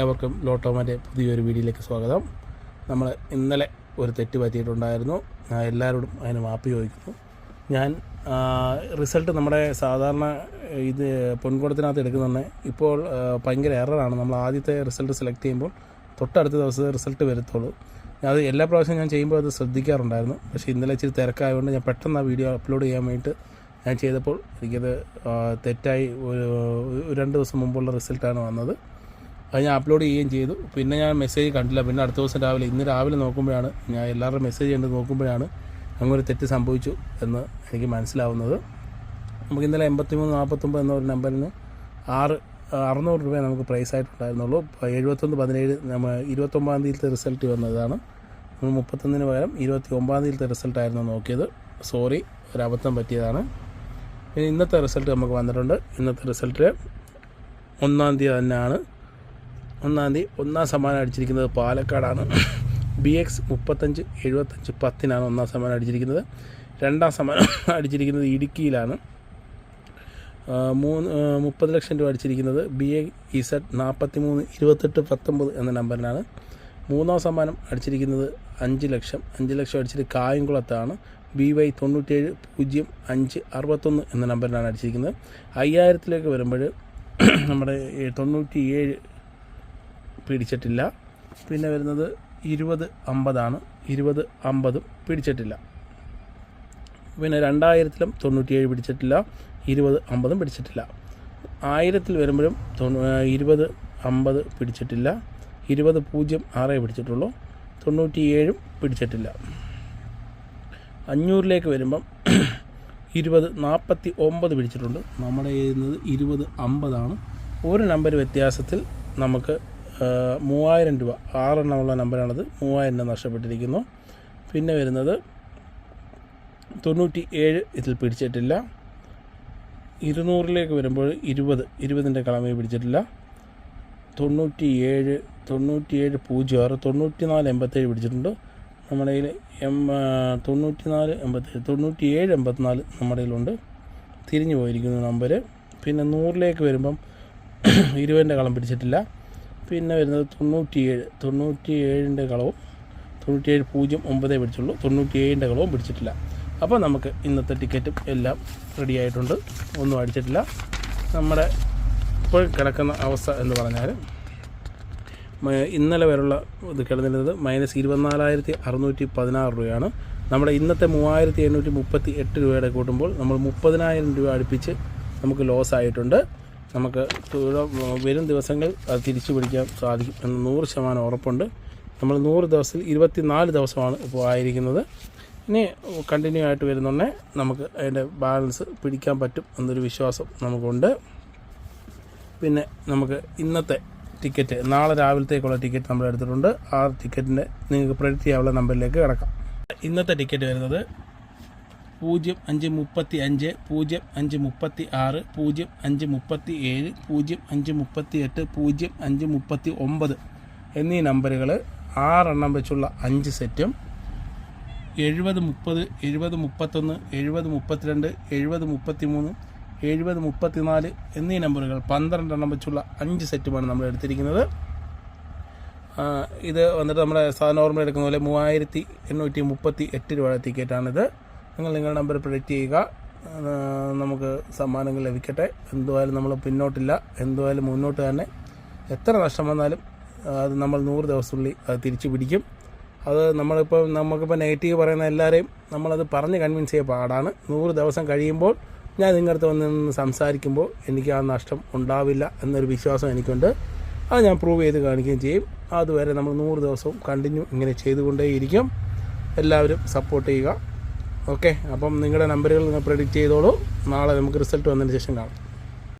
ഏവർക്കും ലോട്ടോമാന്റെ പുതിയൊരു വീഡിയോയിലേക്ക് സ്വാഗതം. നമ്മൾ ഇന്നലെ ഒരു തെറ്റ് പറ്റിയിട്ടുണ്ടായിരുന്നു. എല്ലാവരോടും അതിന് മാപ്പ് ചോദിക്കുന്നു. ഞാൻ റിസൾട്ട് നമ്മുടെ സാധാരണ ഇത് പൊൻകുടത്തിനകത്ത് എടുക്കുന്നുണ്ട് ഇപ്പോൾ ഭയങ്കര എററാണ്. നമ്മൾ ആദ്യത്തെ റിസൾട്ട് സെലക്ട് ചെയ്യുമ്പോൾ തൊട്ടടുത്ത ദിവസത്തെ റിസൾട്ട് വരത്തുള്ളൂ. അത് എല്ലാ പ്രാവശ്യം ഞാൻ ചെയ്യുമ്പോൾ അത് ശ്രദ്ധിക്കാറുണ്ടായിരുന്നു. പക്ഷേ ഇന്നലെ ഇച്ചിരി തിരക്കായതുകൊണ്ട് ഞാൻ പെട്ടെന്ന് ആ വീഡിയോ അപ്ലോഡ് ചെയ്യാൻ വേണ്ടിയിട്ട് ഞാൻ ചെയ്തപ്പോൾ എനിക്കത് തെറ്റായി ഒരു രണ്ട് ദിവസം മുമ്പുള്ള റിസൾട്ടാണ് വന്നത്. അത് ഞാൻ അപ്ലോഡ് ചെയ്യുകയും ചെയ്തു. പിന്നെ ഞാൻ മെസ്സേജ് കണ്ടില്ല. പിന്നെ അടുത്ത ദിവസം രാവിലെ ഇന്ന് രാവിലെ നോക്കുമ്പോഴാണ് ഞാൻ എല്ലാവരുടെ മെസ്സേജ് കണ്ട് നോക്കുമ്പോഴാണ് അങ്ങനെ ഒരു തെറ്റ് സംഭവിച്ചു എന്ന് എനിക്ക് മനസ്സിലാവുന്നത്. നമുക്ക് ഇന്നലെ എൺപത്തിമൂന്ന് നാൽപ്പത്തൊമ്പത് എന്ന ഒരു നമ്പറിന് ആറ് അറുന്നൂറ് രൂപ നമുക്ക് പ്രൈസ് ആയിട്ടുണ്ടായിരുന്നുള്ളൂ. എഴുപത്തൊന്ന് പതിനേഴ് നമ്മൾ ഇരുപത്തൊമ്പതാം തീയതിയിലത്തെ റിസൾട്ട് വന്നതാണ് നമ്മൾ മുപ്പത്തൊന്നിന് പകരം ഇരുപത്തി ഒമ്പതാം തീയതിയിലത്തെ റിസൾട്ടായിരുന്നു നോക്കിയത്. സോറി ഒരു അബദ്ധം പറ്റിയതാണ്. പിന്നെ ഇന്നത്തെ റിസൾട്ട് നമുക്ക് വന്നിട്ടുണ്ട്. ഇന്നത്തെ റിസൾട്ട് ഒന്നാം തീയതി തന്നെയാണ് ഒന്നാം തീയതി ഒന്നാം സമ്മാനം അടിച്ചിരിക്കുന്നത് പാലക്കാടാണ്. ബി എക്സ് മുപ്പത്തഞ്ച് എഴുപത്തഞ്ച് പത്തിനാണ് ഒന്നാം സമ്മാനം അടിച്ചിരിക്കുന്നത്. രണ്ടാം സമ്മാനം അടിച്ചിരിക്കുന്നത് ഇടുക്കിയിലാണ്. മൂന്ന് മുപ്പത് ലക്ഷം രൂപ അടിച്ചിരിക്കുന്നത് ബി എ ഇസഡ് നാൽപ്പത്തി മൂന്ന് ഇരുപത്തെട്ട് പത്തൊമ്പത് എന്ന നമ്പറിനാണ്. മൂന്നാം സമ്മാനം അടിച്ചിരിക്കുന്നത് അഞ്ച് ലക്ഷം. അഞ്ച് ലക്ഷം അടിച്ചിട്ട് കായംകുളത്താണ്. ബി വൈ തൊണ്ണൂറ്റേഴ് പൂജ്യം അഞ്ച് അറുപത്തൊന്ന് എന്ന നമ്പറിനാണ് അടിച്ചിരിക്കുന്നത്. അയ്യായിരത്തിലേക്ക് വരുമ്പോൾ നമ്മുടെ തൊണ്ണൂറ്റി ഏഴ് പിടിച്ചിട്ടില്ല. പിന്നെ വരുന്നത് ഇരുപത് അമ്പതാണ്. ഇരുപത് അമ്പതും പിടിച്ചിട്ടില്ല. പിന്നെ രണ്ടായിരത്തിലും തൊണ്ണൂറ്റിയേഴ് പിടിച്ചിട്ടില്ല. ഇരുപത് അമ്പതും പിടിച്ചിട്ടില്ല. ആയിരത്തിൽ വരുമ്പോഴും തൊണ്ണൂ ഇരുപത് അമ്പത് പിടിച്ചിട്ടില്ല. ഇരുപത് പൂജ്യം ആറേ പിടിച്ചിട്ടുള്ളൂ. തൊണ്ണൂറ്റിയേഴും പിടിച്ചിട്ടില്ല. അഞ്ഞൂറിലേക്ക് വരുമ്പം ഇരുപത് നാൽപ്പത്തി ഒമ്പത് പിടിച്ചിട്ടുണ്ട്. നമ്മുടെ എഴുതുന്നത് ഇരുപത് അമ്പതാണ്. ഒരു നമ്പർ വ്യത്യാസത്തിൽ നമുക്ക് മൂവായിരം രൂപ. ആറെണ്ണമുള്ള നമ്പറാണത്. മൂവായിരം രൂപ നഷ്ടപ്പെട്ടിരിക്കുന്നു. പിന്നെ വരുന്നത് തൊണ്ണൂറ്റി ഏഴ് ഇതിൽ പിടിച്ചിട്ടില്ല. ഇരുന്നൂറിലേക്ക് വരുമ്പോൾ ഇരുപത് ഇരുപതിന്റെ കളമേ പിടിച്ചിട്ടില്ല. തൊണ്ണൂറ്റി ഏഴ് തൊണ്ണൂറ്റി ഏഴ് പൂജ്യം ആറ് തൊണ്ണൂറ്റി നാല് എൺപത്തേഴ് പിടിച്ചിട്ടുണ്ട്. നമ്മുടെ കയ്യിൽ എം തൊണ്ണൂറ്റി നാല് എൺപത്തേഴ് തൊണ്ണൂറ്റി ഏഴ് എൺപത്തിനാല് നമ്മുടെ കയ്യിലുണ്ട്. തിരിഞ്ഞു പോയിരിക്കുന്നു നമ്പർ പിന്നെ നൂറിലേക്ക് വരുമ്പം ഇരുപതിന്റെ കളം പിടിച്ചിട്ടില്ല. പിന്നെ വരുന്നത് തൊണ്ണൂറ്റിയേഴ്. തൊണ്ണൂറ്റിയേഴിന്റെ കളവും തൊണ്ണൂറ്റിയേഴ് പൂജ്യം ഒമ്പതേ പിടിച്ചുള്ളൂ. തൊണ്ണൂറ്റിയേഴിന്റെ കളവും പിടിച്ചിട്ടില്ല. അപ്പോൾ നമുക്ക് ഇന്നത്തെ ടിക്കറ്റും എല്ലാം റെഡി ആയിട്ടുണ്ട്. ഒന്നും അടിച്ചിട്ടില്ല. നമ്മുടെ ഇപ്പോൾ കിടക്കുന്ന അവസ്ഥ എന്ന് പറഞ്ഞാൽ ഇന്നലെ വരെയുള്ള ഇത് കിടന്നിരുന്നത് മൈനസ് ഇരുപത്തിനാലായിരത്തി അറുന്നൂറ്റി പതിനാറ് രൂപയാണ്. നമ്മുടെ ഇന്നത്തെ മൂവായിരത്തി എണ്ണൂറ്റി മുപ്പത്തി എട്ട് രൂപയുടെ കൂട്ടുമ്പോൾ നമ്മൾ മുപ്പതിനായിരം രൂപ അടുപ്പിച്ച് നമുക്ക് ലോസ് ആയിട്ടുണ്ട്. നമുക്ക് വരും ദിവസങ്ങൾ അത് തിരിച്ചു പിടിക്കാൻ സാധിക്കും എന്ന് നൂറ് ശതമാനം ഉറപ്പുണ്ട്. നമ്മൾ നൂറ് ദിവസത്തിൽ ഇരുപത്തിനാല് ദിവസമാണ് ഇപ്പോൾ ആയിരിക്കുന്നത്. ഇനി കണ്ടിന്യൂ ആയിട്ട് വരുന്നുണ്ടേ നമുക്ക് അതിന്റെ ബാലൻസ് പിടിക്കാൻ പറ്റും എന്നൊരു വിശ്വാസം നമുക്കുണ്ട്. പിന്നെ നമുക്ക് ഇന്നത്തെ ടിക്കറ്റ് നാളെ രാവിലത്തേക്കുള്ള ടിക്കറ്റ് നമ്മൾ എടുത്തിട്ടുണ്ട്. ആ ടിക്കറ്റിന്റെ നിങ്ങൾക്ക് പ്രെഡിക്റ്റ് ചെയ്യാനുള്ള നമ്പറിലേക്ക് കിടക്കാം. ഇന്നത്തെ ടിക്കറ്റ് വരുന്നത് പൂജ്യം അഞ്ച് മുപ്പത്തി അഞ്ച് പൂജ്യം അഞ്ച് മുപ്പത്തി ആറ് പൂജ്യം അഞ്ച് മുപ്പത്തി ഏഴ് പൂജ്യം അഞ്ച് മുപ്പത്തി എട്ട് പൂജ്യം അഞ്ച് മുപ്പത്തി ഒമ്പത് എന്നീ നമ്പറുകൾ ആറെണ്ണം വെച്ചുള്ള അഞ്ച് സെറ്റും എഴുപത് മുപ്പത് എഴുപത് മുപ്പത്തൊന്ന് എഴുപത് മുപ്പത്തിരണ്ട് എഴുപത് മുപ്പത്തി മൂന്ന് എഴുപത് മുപ്പത്തിനാല് എന്നീ നമ്പറുകൾ പന്ത്രണ്ടെണ്ണം വെച്ചുള്ള അഞ്ച് സെറ്റുമാണ് നമ്മൾ എടുത്തിരിക്കുന്നത്. ഇത് വന്നിട്ട് നമ്മുടെ സാധാരണ നോർമൽ എടുക്കുന്ന പോലെ മൂവായിരത്തി എണ്ണൂറ്റി മുപ്പത്തി എട്ട് രൂപയുടെ ടിക്കറ്റാണിത് നിങ്ങൾ നിങ്ങളുടെ നമ്പർ പ്രൊഡക്റ്റ് ചെയ്യുക. നമുക്ക് സമ്മാനങ്ങൾ ലഭിക്കട്ടെ. എന്തുവായാലും നമ്മൾ പിന്നോട്ടില്ല. എന്തുവായാലും മുന്നോട്ട് തന്നെ. എത്ര നഷ്ടം വന്നാലും അത് നമ്മൾ നൂറ് ദിവസത്തിനുള്ളിൽ അത് തിരിച്ചു പിടിക്കും. അത് നമ്മളിപ്പോൾ നമുക്കിപ്പോൾ നെഗറ്റീവ് പറയുന്ന എല്ലാവരെയും നമ്മളത് പറഞ്ഞ് കൺവിൻസ് ചെയ്യാൻ പാടാണ്. നൂറ് ദിവസം കഴിയുമ്പോൾ ഞാൻ നിങ്ങളുടെ വന്ന് സംസാരിക്കുമ്പോൾ എനിക്ക് ആ നഷ്ടം ഉണ്ടാവില്ല എന്നൊരു വിശ്വാസം എനിക്കുണ്ട്. അത് ഞാൻ പ്രൂവ് ചെയ്ത് കാണിക്കുകയും ചെയ്യും. അതുവരെ നമ്മൾ നൂറ് ദിവസവും കണ്ടിന്യൂ ഇങ്ങനെ ചെയ്തുകൊണ്ടേയിരിക്കും. എല്ലാവരും സപ്പോർട്ട് ചെയ്യുക. ഓക്കെ അപ്പം നിങ്ങളുടെ നമ്പറുകൾ നിങ്ങൾ പ്രെഡിക്റ്റ് ചെയ്തോളൂ. നാളെ നമുക്ക് റിസൾട്ട് വന്നതിന് ശേഷം കാണാം.